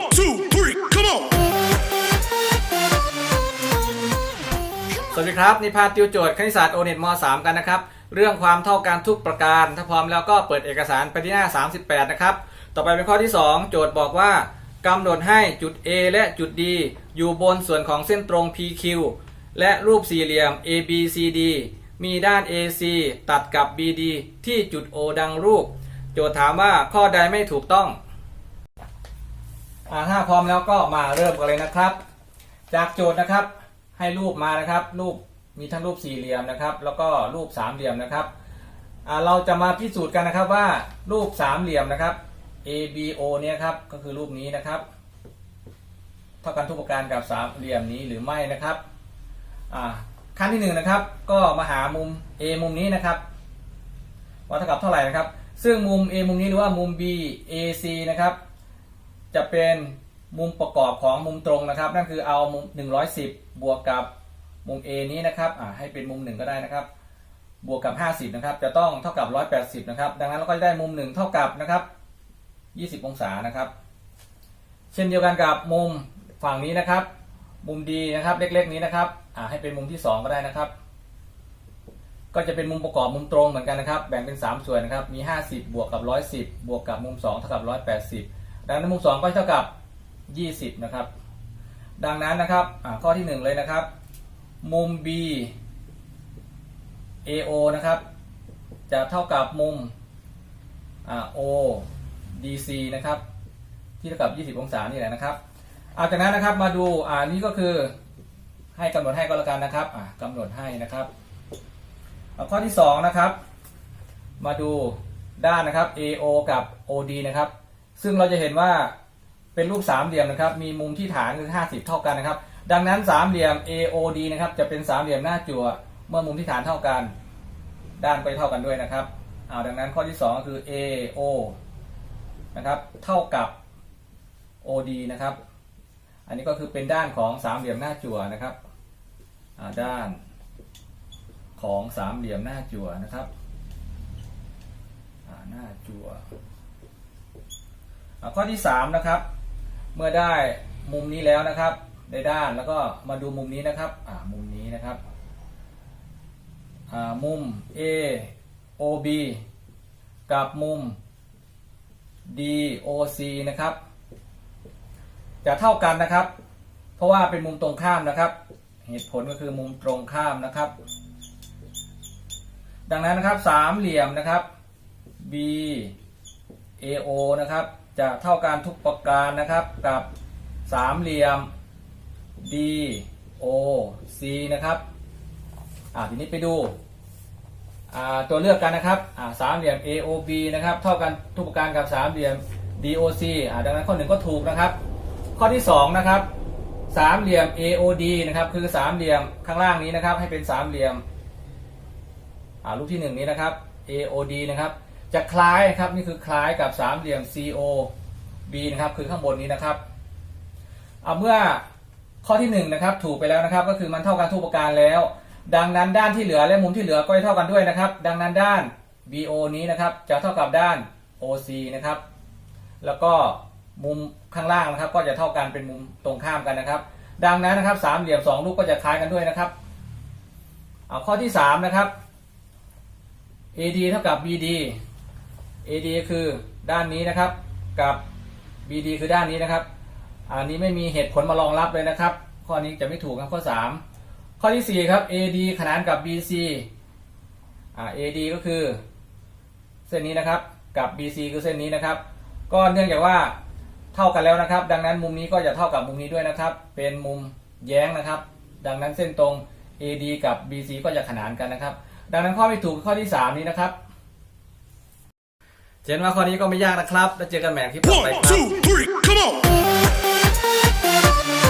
One, two, three, come on. สวัสดีครับนิพาติวโจทย์คณิตศาสตร์โอเน็ตม 3 กันนะครับ เรื่องความเท่ากันทุกประการ ถ้าพร้อมแล้วก็เปิดเอกสารไปที่หน้า 38 นะครับ ต่อไปเป็นข้อที่ 2 โจทย์บอกว่ากำหนดให้จุด A และจุด D อยู่บนส่วนของเส้นตรง PQ และรูปสี่เหลี่ยม ABCD มีด้าน AC ตัดกับ BD ที่จุด O ดังรูป โจทย์ถามว่าข้อใดไม่ถูกต้อง ถ้าพร้อมแล้วก็มาเริ่มกันเลยนะครับ จากโจทย์นะครับให้รูปมานะครับ รูปมีทั้งรูปสี่เหลี่ยมนะครับ แล้วก็รูปสามเหลี่ยมนะครับเราจะมาพิสูจน์กันนะครับว่ารูปสามเหลี่ยมนะครับ ABO เนี่ยครับก็คือรูปนี้นะครับเท่ากันทุกประการกับสามเหลี่ยมนี้หรือไม่นะครับขั้นที่หนึ่งนะครับ ก็มาหามุม A มุมนี้นะครับ ว่าเท่ากับเท่าไหร่นะครับ ซึ่งมุม A มุมนี้หรือว่ามุม B AC นะครับ จะเป็นมุมประกอบของมุมตรงนะครับ นั่นคือเอามุม 110 บวกกับมุม A นี้นะครับอ่าให้เป็นมุมหนึ่งก็ได้นะครับ บวกกับ 50 นะครับ จะต้องเท่ากับ 180 นะครับ ดังนั้นเราก็จะได้มุมหนึ่งเท่ากับนะครับ 20 องศานะครับ เช่นเดียวกันกับมุมฝั่งนี้นะครับ มุมดีนะครับเล็กๆนี้นะครับอ่าให้เป็นมุมที่ 2 ก็ได้นะครับ ก็จะเป็นมุมประกอบมุมตรงเหมือนกันนะครับ แบ่งเป็น 3 ส่วนนะครับ มี 50 บวกกับ 110 บวกกับมุม 2 เท่ากับ 180 ดังนั้นมุม2ก็เท่ากับ20นะครับ ดังนั้นนะครับข้อที่1เลยนะครับ มุม B AO นะครับ จะเท่ากับมุมอ่า O DC นะครับ ที่เท่ากับ 20 องศานี่แหละนะครับเอาจากนั้นนะครับมาดูอ่านี่ก็คือให้กำหนดให้ก็แล้วกันนะครับอ่ากำหนดให้นะครับข้อที่2นะครับ มาดูด้านนะครับ AO กับ OD นะครับ ซึ่งเราจะเห็นว่าเป็นรูปสามเหลี่ยมนะครับ มีมุมที่ฐานคือ 50 เท่ากันนะครับ ดังนั้นสามเหลี่ยม AOD นะครับจะเป็นสามเหลี่ยมหน้าจั่วเมื่อมุมที่ฐานเท่ากัน ด้านก็เท่ากันด้วยนะครับเอาดังนั้นข้อที่ 2 ก็คือ AO นะครับเท่ากับ OD นะครับ อันนี้ก็คือเป็นด้านของสามเหลี่ยมหน้าจั่วนะครับด้านของสามเหลี่ยมหน้าจั่วนะครับหน้าจั่ว ข้อที่3นะครับเมื่อได้มุมนี้แล้วนะครับได้ด้านแล้วก็มาดูมุมนี้นะครับมุมนี้นะครับมุม A OB กับมุม DOC นะครับ จะเท่ากันนะครับ เพราะว่าเป็นมุมตรงข้ามนะครับ เหตุผลก็คือมุมตรงข้ามนะครับ ดังนั้นนะครับสามเหลี่ยมนะครับ B AO นะครับ จะเท่ากันทุกประการนะครับกับสามเหลี่ยม DOC นะครับอ่าทีนี้ไปดูอ่าตัวเลือกกันนะครับอ่าสามเหลี่ยม AOB นะครับเท่ากันทุกประการกับสามเหลี่ยม DOC อ่าดังนั้นข้อหนึ่งก็ถูกนะครับ ข้อที่สองนะครับสามเหลี่ยม AOD นะครับคือสามเหลี่ยมข้างล่างนี้นะครับให้เป็นสามเหลี่ยมอ่ารูปที่หนึ่งนี้นะครับ AOD นะครับ จะคล้ายครับนี่คือคล้ายกับสามเหลี่ยม COB นะครับคือข้างบนนี้นะครับเอาเมื่อข้อที่หนึ่งนะครับถูกไปแล้วนะครับ ก็คือมันเท่ากันทุกประการแล้ว ดังนั้นด้านที่เหลือและมุมที่เหลือก็จะเท่ากันด้วยนะครับ ดังนั้นด้าน BO นี้นะครับจะเท่ากับด้าน OC นะครับ แล้วก็มุมข้างล่างนะครับก็จะเท่ากันเป็นมุมตรงข้ามกันนะครับ ดังนั้นนะครับสามเหลี่ยมสองลูกก็จะคล้ายกันด้วยนะครับเอาข้อที่สามนะครับ AD เท่ากับ BD AD คือด้านนี้นะครับ กับ BD คือด้านนี้นะครับ อันนี้ไม่มีเหตุผลมารองรับเลยนะครับ ข้อนี้จะไม่ถูกครับข้อ 3 ข้อที่ 4 ครับ AD ขนานกับ BC อ่า AD ก็คือ เส้นนี้นะครับกับ BC คือเส้นนี้นะครับ ก็เนื่องจากว่าเท่ากันแล้วนะครับ ดังนั้นมุมนี้ก็จะเท่ากับมุมนี้ด้วยนะครับ เป็นมุมแย้งนะครับ ดังนั้นเส้นตรง AD กับ BC ก็จะขนานกันนะครับ ดังนั้นข้อไม่ถูกข้อที่ 3 นี้นะครับ เห็นว่าข้อนี้ก็ไม่ยากนะครับ แล้วเจอกันใหม่คลิปต่อไป One, ครับ